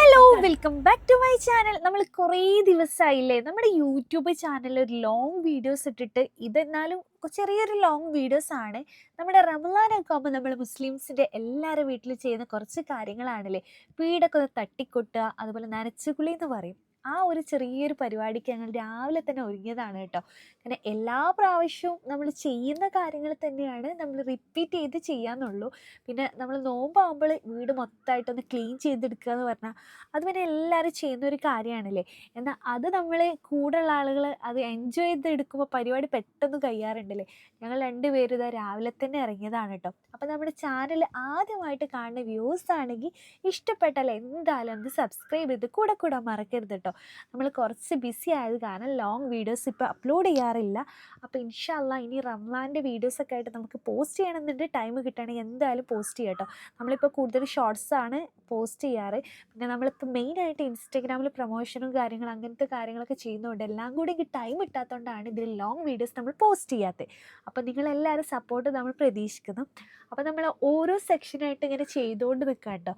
Hello welcome back to my channel നമ്മൾ കുറേ ദിവസമായില്ലേ നമ്മുടെ യൂട്യൂബ് ചാനലിൽ ഒരു ലോങ് വീഡിയോസ് ഇട്ടിട്ട് ഇതെന്നാലും ചെറിയൊരു ലോങ് വീഡിയോസ് ആണ്. നമ്മുടെ റമലാനൊക്കെ ആകുമ്പോൾ നമ്മൾ മുസ്ലിംസിന്റെ എല്ലാവരുടെ വീട്ടിൽ ചെയ്യുന്ന കുറച്ച് കാര്യങ്ങളാണല്ലേ? വീടൊക്കെ ഒന്ന് തട്ടിക്കൊട്ടുക അതുപോലെ നനച്ചുകുളി എന്ന് പറയും. ആ ഒരു ചെറിയൊരു പരിപാടിക്ക് ഞങ്ങൾ രാവിലെ തന്നെ ഒരുങ്ങിയതാണ് കേട്ടോ. അങ്ങനെ എല്ലാ പ്രാവശ്യവും നമ്മൾ ചെയ്യുന്ന കാര്യങ്ങൾ തന്നെയാണ് നമ്മൾ റിപ്പീറ്റ് ചെയ്ത് ചെയ്യാന്നുള്ളൂ. പിന്നെ നമ്മൾ നോമ്പാകുമ്പോൾ വീട് മൊത്തമായിട്ടൊന്ന് ക്ലീൻ ചെയ്തെടുക്കുക എന്ന് പറഞ്ഞാൽ അത് പിന്നെ എല്ലാവരും ചെയ്യുന്ന ഒരു കാര്യമാണല്ലേ. എന്നാൽ അത് നമ്മൾ കൂടെയുള്ള ആളുകൾ അത് എൻജോയ് ചെയ്തെടുക്കുമ്പോൾ പരിപാടി പെട്ടെന്ന് കഴിയാറുണ്ടല്ലേ. ഞങ്ങൾ രണ്ടുപേരും ഇതാ രാവിലെ തന്നെ ഇറങ്ങിയതാണ് കേട്ടോ. അപ്പോൾ നമ്മുടെ ചാനൽ ആദ്യമായിട്ട് കാണുന്ന വ്യൂസ് ആണെങ്കിൽ ഇഷ്ടപ്പെട്ടാൽ എന്തായാലും ഒന്ന് സബ്സ്ക്രൈബ് ചെയ്ത് കൂടെ കൂടെ മറക്കരുത് കേട്ടോ. നമ്മൾ കുറച്ച് ബിസി ആയത് കാരണം ലോങ് വീഡിയോസ് ഇപ്പോൾ അപ്ലോഡ് ചെയ്യാറില്ല. അപ്പോൾ ഇൻഷാല്ല ഇനി റംലാന്റെ വീഡിയോസൊക്കെ ആയിട്ട് നമുക്ക് പോസ്റ്റ് ചെയ്യണമെന്നുണ്ട്. ടൈം കിട്ടുകയാണെങ്കിൽ എന്തായാലും പോസ്റ്റ് ചെയ്യാം കേട്ടോ. നമ്മളിപ്പോൾ കൂടുതൽ ഷോർട്സ് ആണ് പോസ്റ്റ് ചെയ്യാറ്. പിന്നെ നമ്മളിപ്പോൾ മെയിനായിട്ട് ഇൻസ്റ്റാഗ്രാമിൽ പ്രൊമോഷനും കാര്യങ്ങളും അങ്ങനത്തെ കാര്യങ്ങളൊക്കെ ചെയ്യുന്നതുകൊണ്ട് എല്ലാം കൂടി എനിക്ക് ടൈം കിട്ടാത്തതുകൊണ്ടാണ് ഇതിൽ ലോങ് വീഡിയോസ് നമ്മൾ പോസ്റ്റ് ചെയ്യാത്തത് അപ്പോൾ നിങ്ങളെല്ലാവരും സപ്പോർട്ട് നമ്മൾ പ്രതീക്ഷിക്കുന്നു. അപ്പോൾ നമ്മൾ ഓരോ സെക്ഷനായിട്ട് ഇങ്ങനെ ചെയ്തുകൊണ്ട് നിൽക്കാം കേട്ടോ.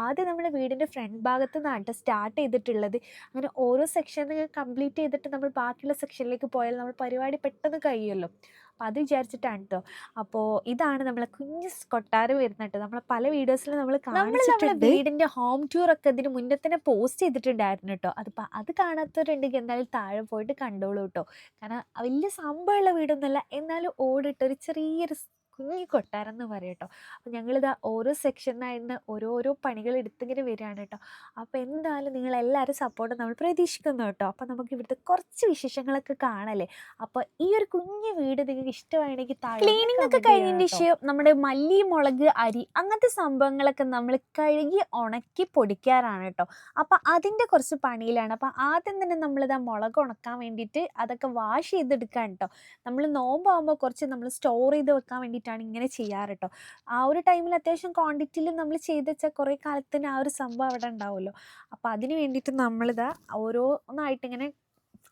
ആദ്യം നമ്മൾ വീടിന്റെ ഫ്രണ്ട് ഭാഗത്ത് നിന്നാണ് സ്റ്റാർട്ട് ചെയ്തിട്ടുള്ളത്. അങ്ങനെ ഓരോ സെക്ഷൻ കംപ്ലീറ്റ് ചെയ്തിട്ട് നമ്മൾ ബാക്കിയുള്ള സെക്ഷനിലേക്ക് പോയാൽ നമ്മൾ പരിപാടി പെട്ടെന്ന് കഴിയുമല്ലോ. അപ്പോൾ അത് വിചാരിച്ചിട്ടാണ് കേട്ടോ അപ്പോൾ ഇതാണ് നമ്മളെ കുഞ്ഞ് കൊട്ടാരം വരുന്നത് കേട്ടോ നമ്മളെ പല വീഡിയോസിലും നമ്മൾ കാണിച്ചിട്ടുണ്ട്. വീടിന്റെ ഹോം ടൂർ ഒക്കെ ഇതിന് മുന്നേ തന്നെ പോസ്റ്റ് ചെയ്തിട്ടുണ്ടായിരുന്നു കേട്ടോ അതിപ്പോൾ അത് കാണാത്തവരുണ്ടെങ്കിൽ എന്തായാലും താഴെ പോയിട്ട് കണ്ടോളൂ കേട്ടോ കാരണം വലിയ സംഭവമുള്ള വീടൊന്നുമല്ല. എന്നാലും ഓടിട്ട് ഒരു ചെറിയൊരു കുഞ്ഞി കൊട്ടാരം എന്ന് പറയും കേട്ടോ അപ്പോൾ ഞങ്ങളിതാ ഓരോ സെക്ഷനായിരുന്നു ഓരോരോ പണികൾ എടുത്തിങ്ങനെ വരികയാണ് കേട്ടോ അപ്പോൾ എന്തായാലും നിങ്ങളെല്ലാവരും സപ്പോർട്ട് നമ്മൾ പ്രതീക്ഷിക്കുന്നു കേട്ടോ അപ്പോൾ നമുക്ക് ഇവിടുത്തെ കുറച്ച് വിശേഷങ്ങളൊക്കെ കാണല്ലേ? അപ്പോൾ ഈ ഒരു കുഞ്ഞു വീട് നിങ്ങൾക്ക് ഇഷ്ടമാണെങ്കിൽ ക്ലീനിങ് ഒക്കെ കഴിഞ്ഞതിന് ശേഷം നമ്മുടെ മല്ലി മുളക് അരി അങ്ങനത്തെ സംഭവങ്ങളൊക്കെ നമ്മൾ കഴുകി ഉണക്കി പൊടിക്കാറാണ് കേട്ടോ അപ്പോൾ അതിന്റെ കുറച്ച് പണിയിലാണ്. അപ്പോൾ ആദ്യം തന്നെ നമ്മളിതാ മുളക് ഉണക്കാൻ വേണ്ടിയിട്ട് അതൊക്കെ വാഷ് ചെയ്തെടുക്കാൻ കേട്ടോ നമ്മൾ നോമ്പാകുമ്പോൾ കുറച്ച് നമ്മൾ സ്റ്റോർ ചെയ്ത് വെക്കാൻ വേണ്ടിയിട്ടാണ് ഇങ്ങനെ ചെയ്യാറ് കേട്ടോ ആ ഒരു ടൈമിൽ അത്യാവശ്യം ക്വാണ്ടിറ്റിയിൽ നമ്മൾ ചെയ്ത് വെച്ചാൽ കുറേ കാലത്തിന് ആ ഒരു സംഭവം അവിടെ ഉണ്ടാവുമല്ലോ. അപ്പോൾ അതിന് വേണ്ടിയിട്ട് നമ്മളിതാ ഓരോന്നായിട്ട് ഇങ്ങനെ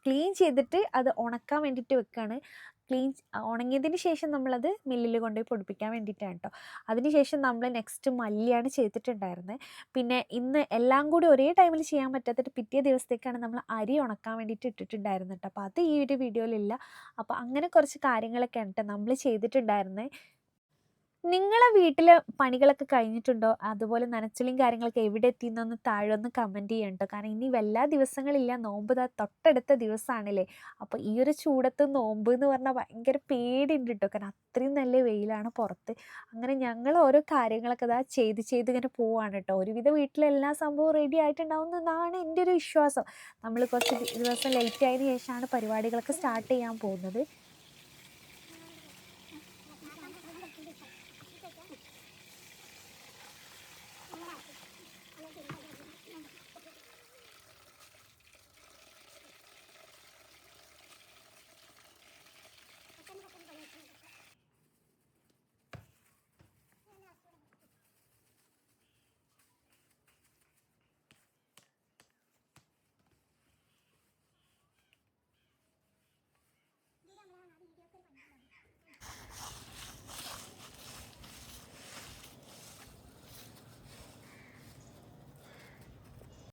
ക്ലീൻ ചെയ്തിട്ട് അത് ഉണക്കാൻ വേണ്ടിയിട്ട് വെക്കുകയാണ് ക്ലീൻ ഉണങ്ങിയതിന് ശേഷം നമ്മളത് മില്ലിൽ കൊണ്ടുപോയി പൊടിപ്പിക്കാൻ വേണ്ടിയിട്ടാണ് കേട്ടോ അതിനുശേഷം നമ്മൾ നെക്സ്റ്റ് മല്ലിയാണ് ചെയ്തിട്ടുണ്ടായിരുന്നത് പിന്നെ ഇന്ന് എല്ലാം കൂടി ഒരേ ടൈമിൽ ചെയ്യാൻ പറ്റാത്തിട്ട് പിറ്റേ ദിവസത്തേക്കാണ് നമ്മൾ അരി ഉണക്കാൻ വേണ്ടിയിട്ട് ഇട്ടിട്ടുണ്ടായിരുന്നു കേട്ടോ അപ്പോൾ അത് ഈ ഒരു വീഡിയോയിലില്ല അപ്പോൾ അങ്ങനെ കുറച്ച് കാര്യങ്ങളൊക്കെയാണ് കേട്ടോ നമ്മൾ ചെയ്തിട്ടുണ്ടായിരുന്നത് നിങ്ങളെ വീട്ടിൽ പണികളൊക്കെ കഴിഞ്ഞിട്ടുണ്ടോ? അതുപോലെ നനച്ചിലും കാര്യങ്ങളൊക്കെ എവിടെ എത്തിയെന്നൊന്ന് താഴെ ഒന്ന് കമന്റ് ചെയ്യണം കാരണം ഇനി വല്ലാ ദിവസങ്ങളില്ല. നോമ്പ് ദാ തൊട്ടടുത്ത ദിവസമാണല്ലേ അപ്പോൾ ഈ ഒരു ചൂടത്ത് നോമ്പ് എന്ന് പറഞ്ഞാൽ ഭയങ്കര പേടിയുണ്ട് കേട്ടോ കാരണം അത്രയും നല്ല വെയിലാണ് പുറത്ത്. അങ്ങനെ ഞങ്ങൾ ഓരോ കാര്യങ്ങളൊക്കെ ഇതാ ചെയ്ത് ചെയ്ത് ഇങ്ങനെ പോവാണ് കേട്ടോ ഒരുവിധ വീട്ടിലെല്ലാ സംഭവവും റെഡി ആയിട്ടുണ്ടാവുന്നതാണ് എന്റെ ഒരു വിശ്വാസം. നമ്മൾ കുറച്ച് ദിവസം ലേറ്റ് ആയതിനു ശേഷമാണ് പരിപാടികളൊക്കെ സ്റ്റാർട്ട് ചെയ്യാൻ പോകുന്നത്.